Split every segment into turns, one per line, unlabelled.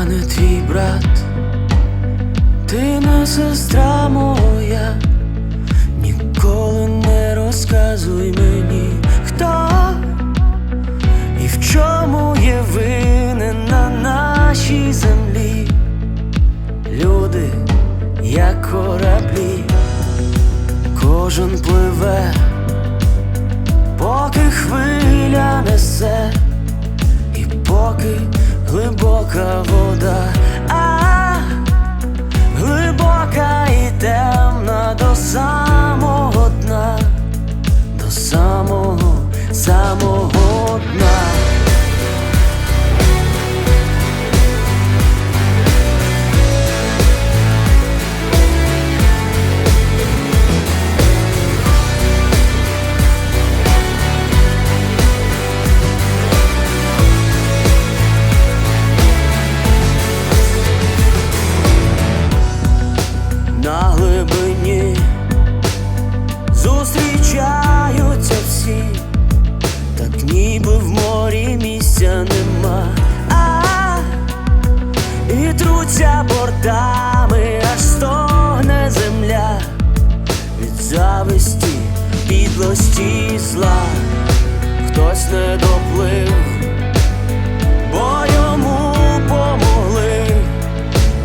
Я не твій брат, ти не сестра моя, ніколи не розказуй мені, вода, а глибока і темна до самого зустрічаються всі, так ніби в морі місця нема, а і труться бортами, аж стогне земля. Від зависті, підлості зла, хтось не доплив, бо йому помогли.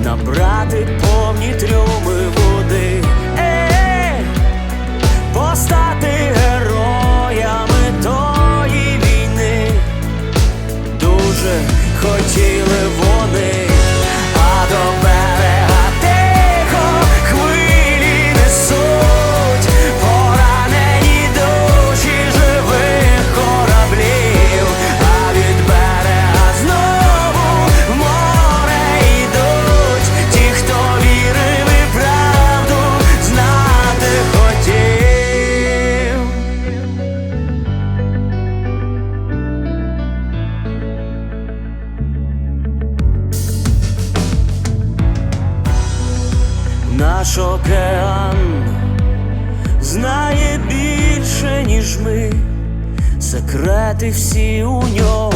Набрати повні трюми Наш океан знає більше, ніж ми, секрети всі у нього